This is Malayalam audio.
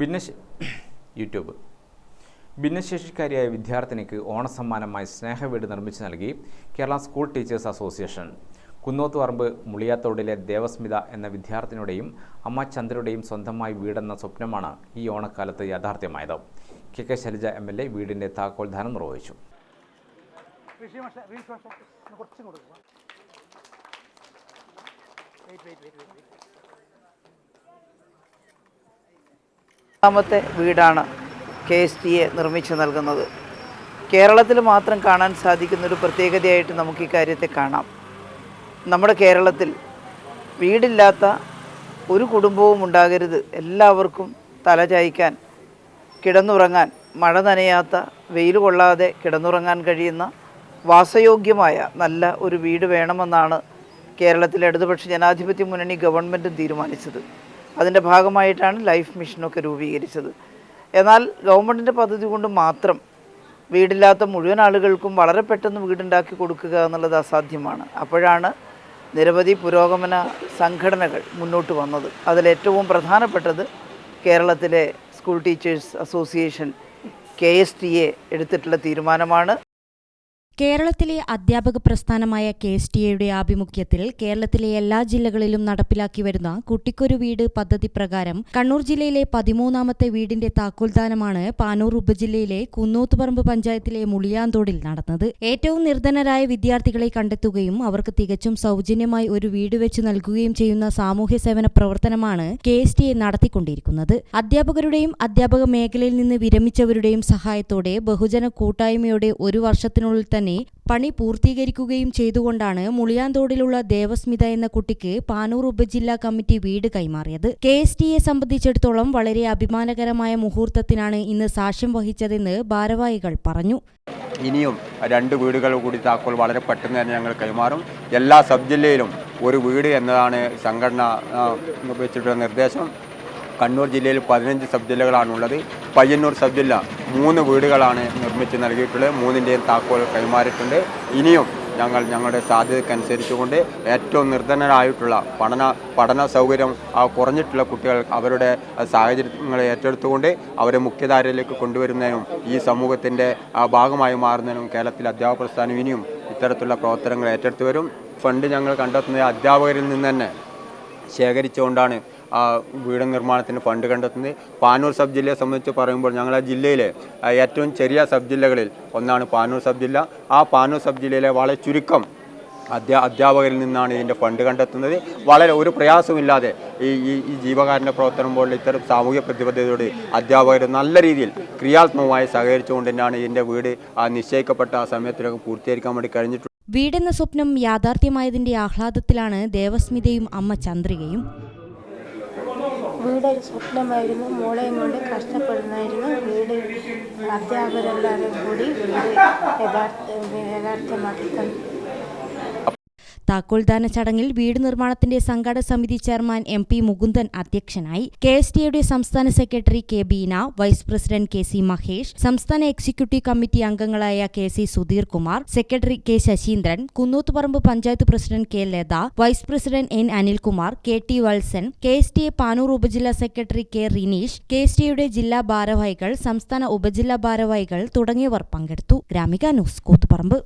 ഭിന്നശ യൂട്യൂബ്. ഭിന്നശേഷിക്കാരിയായ വിദ്യാർത്ഥിനിക്ക് ഓണസമ്മാനമായി സ്നേഹവീട് നിർമ്മിച്ചു നൽകി Kerala school teachers association. Kunnothuparambu മുളിയാത്തോടിലെ Devasmitha എന്ന വിദ്യാർത്ഥിനിയുടെയും അമ്മ ചന്ദ്രയുടെയും സ്വന്തമായി വീടെന്ന സ്വപ്നമാണ് ഈ ഓണക്കാലത്ത് യാഥാർത്ഥ്യമായത്. K K Shailaja M L A വീടിന്റെ താക്കോൽദാനം നിർവഹിച്ചു. രണ്ടാമത്തെ വീടാണ് കെ എസ് ടി എ നിർമ്മിച്ചു നൽകുന്നത്. കേരളത്തിൽ മാത്രം കാണാൻ സാധിക്കുന്ന ഒരു പ്രത്യേകതയായിട്ട് നമുക്ക് ഈ കാര്യത്തെ കാണാം. നമ്മുടെ കേരളത്തിൽ വീടില്ലാത്ത ഒരു കുടുംബവും ഉണ്ടാകരുത്. എല്ലാവർക്കും തലചായ്ക്കാൻ കിടന്നുറങ്ങാൻ മഴ നനയാത്ത വെയിൽ കൊള്ളാതെ കിടന്നുറങ്ങാൻ കഴിയുന്ന വാസയോഗ്യമായ നല്ല ഒരു വീട് വേണമെന്നാണ് കേരളത്തിലെ ഇടതുപക്ഷ ജനാധിപത്യ മുന്നണി ഗവൺമെന്റും തീരുമാനിച്ചത്. അതിന്റെ ഭാഗമായിട്ടാണ് ലൈഫ് മിഷനൊക്കെ രൂപീകരിച്ചത്. എന്നാൽ ഗവൺമെന്റിന്റെ പദ്ധതി കൊണ്ട് മാത്രം വീടില്ലാത്ത മുഴുവൻ ആളുകൾക്കും വളരെ പെട്ടെന്ന് വീടുണ്ടാക്കി കൊടുക്കുക എന്നുള്ളത് അസാധ്യമാണ്. അപ്പോഴാണ് നിരവധി പുരോഗമന സംഘടനകൾ മുന്നോട്ട് വന്നത്. അതിലേറ്റവും പ്രധാനപ്പെട്ടത് കേരളത്തിലെ school teachers association K S T A എടുത്തിട്ടുള്ള തീരുമാനമാണ്. കേരളത്തിലെ അധ്യാപക പ്രസ്ഥാനമായ കെ എസ് ടി എയുടെ ആഭിമുഖ്യത്തിൽ കേരളത്തിലെ എല്ലാ ജില്ലകളിലും നടപ്പിലാക്കി വരുന്ന കുട്ടിക്കൊരു വീട് പദ്ധതി പ്രകാരം കണ്ണൂർ ജില്ലയിലെ പതിമൂന്നാമത്തെ വീടിന്റെ താക്കോൽദാനമാണ് പാനൂർ ഉപജില്ലയിലെ കുന്നോത്തുപറമ്പ് പഞ്ചായത്തിലെ മുളിയാന്തോടിൽ നടന്നത്. ഏറ്റവും നിർധനരായ വിദ്യാർത്ഥികളെ കണ്ടെത്തുകയും അവർക്ക് തികച്ചും സൗജന്യമായി ഒരു വീട് വെച്ച് നൽകുകയും ചെയ്യുന്ന സാമൂഹ്യ സേവന പ്രവർത്തനമാണ് കെ എസ് ടി എ നടത്തിക്കൊണ്ടിരിക്കുന്നത്. അധ്യാപകരുടെയും അധ്യാപക മേഖലയിൽ നിന്ന് വിരമിച്ചവരുടെയും സഹായത്തോടെ ബഹുജന കൂട്ടായ്മയുടെ ഒരു വർഷത്തിനുള്ളിൽ തന്നെ പണി പൂർത്തീകരിക്കുകയും ചെയ്തുകൊണ്ടാണ് മുളിയാന്തോടിലുള്ള ദേവസ്മിത എന്ന കുട്ടിക്ക് പാനൂർ ഉപജില്ലാ കമ്മിറ്റി വീട് കൈമാറിയത്. കെ എസ് ടിയെ സംബന്ധിച്ചിടത്തോളം വളരെ അഭിമാനകരമായ മുഹൂർത്തത്തിനാണ് ഇന്ന് സാക്ഷ്യം വഹിച്ചതെന്ന് ഭാരവാഹികൾ പറഞ്ഞു. ഇനിയും രണ്ട് വീടുകൾ കൂടി താക്കോൽ വളരെ പെട്ടെന്ന് തന്നെ ഞങ്ങൾ കൈമാറും. എല്ലാ സബ് ജില്ലയിലും ഒരു വീട് എന്നതാണ് സംഘടന വെച്ചിട്ടുള്ള നിർദ്ദേശം. കണ്ണൂർ ജില്ലയിൽ പതിനഞ്ച് സബ് ജില്ലകളാണുള്ളത് പയ്യന്നൂർ സബ് ജില്ല മൂന്ന് വീടുകളാണ് നിർമ്മിച്ച് നൽകിയിട്ടുള്ളത്. മൂന്നിന്റെയും താക്കോൽ കൈമാറിയിട്ടുണ്ട്. ഇനിയും ഞങ്ങൾ ഞങ്ങളുടെ സാധ്യതയ്ക്കനുസരിച്ചുകൊണ്ട് ഏറ്റവും നിർധനരായിട്ടുള്ള പഠന പഠന സൗകര്യം കുറഞ്ഞിട്ടുള്ള കുട്ടികൾ അവരുടെ സാഹചര്യങ്ങളെ ഏറ്റെടുത്തുകൊണ്ട് അവരെ മുഖ്യധാരയിലേക്ക് കൊണ്ടുവരുന്നതിനും ഈ സമൂഹത്തിന്റെ ഭാഗമായി മാറുന്നതിനും കേരളത്തിലെ അധ്യാപക പ്രസ്ഥാനം ഇനിയും ഇത്തരത്തിലുള്ള പ്രവർത്തനങ്ങൾ ഏറ്റെടുത്തു വരും ഫണ്ട് ഞങ്ങൾ കണ്ടെത്തുന്ന അധ്യാപകരിൽ നിന്ന് തന്നെ ശേഖരിച്ചുകൊണ്ടാണ് ആ വീട് നിർമ്മാണത്തിന് ഫണ്ട് കണ്ടെത്തുന്നത്. പാനൂർ സബ് ജില്ലയെ സംബന്ധിച്ച് പറയുമ്പോൾ ഞങ്ങളെ ജില്ലയിലെ ഏറ്റവും ചെറിയ സബ് ജില്ലകളിൽ ഒന്നാണ് പാനൂർ സബ് ജില്ല. ആ പാനൂർ സബ് ജില്ലയിലെ വളരെ ചുരുക്കം അധ്യാ അധ്യാപകരിൽ നിന്നാണ് ഇതിന്റെ ഫണ്ട് കണ്ടെത്തുന്നത്. വളരെ ഒരു പ്രയാസമില്ലാതെ ഈ ഈ ഈ ജീവകാരുണ്യ പ്രവർത്തനം പോലുള്ള ഇത്തരം സാമൂഹ്യ പ്രതിബദ്ധതയോട് അധ്യാപകർ നല്ല രീതിയിൽ ക്രിയാത്മകമായി സഹകരിച്ചുകൊണ്ട് തന്നെയാണ് ഇതിന്റെ വീട് ആ നിശ്ചയിക്കപ്പെട്ട ആ സമയത്തിലൊക്കെ പൂർത്തീകരിക്കാൻ വേണ്ടി കഴിഞ്ഞിട്ടുള്ളത്. വീടെന്ന സ്വപ്നം യാഥാർത്ഥ്യമായതിന്റെ ആഹ്ലാദത്തിലാണ് ദേവസ്മിതയും അമ്മ ചന്ദ്രികയും. വീടൊരു സ്വപ്നമായിരുന്നു. മോളെയും കൊണ്ട് കഷ്ടപ്പെടുന്നായിരുന്നു. വീട് അധ്യാപകരെല്ലാവരും കൂടി യഥാർത്ഥ യഥാർത്ഥമാക്കി താക്കോൽദാന ചടങ്ങിൽ വീട് നിർമ്മാണത്തിന്റെ സംഘാടക സമിതി ചെയർമാൻ എം പി മുകുന്ദൻ അധ്യക്ഷനായി കെ എസ് ടിയുടെ സംസ്ഥാന secretary K Beena vice president K C Mahesh സംസ്ഥാന എക്സിക്യൂട്ടീവ് കമ്മിറ്റി അംഗങ്ങളായ K C Sudheer Kumar secretary K Sasheendran Kunnuthuparamba panchayat president K Latha vice president N Anilkumar K T Valsan K S T A Panoor ഉപജില്ലാ സെക്രട്ടറി കെ റിനീഷ് കെ എസ് ടിയുടെ ജില്ലാ ഭാരവാഹികൾ സംസ്ഥാന ഉപജില്ലാ ഭാരവാഹികൾ തുടങ്ങിയവർ പങ്കെടുത്തു. ഗ്രാമിക ന്യൂസ് കൂത്തുപറമ്പ്.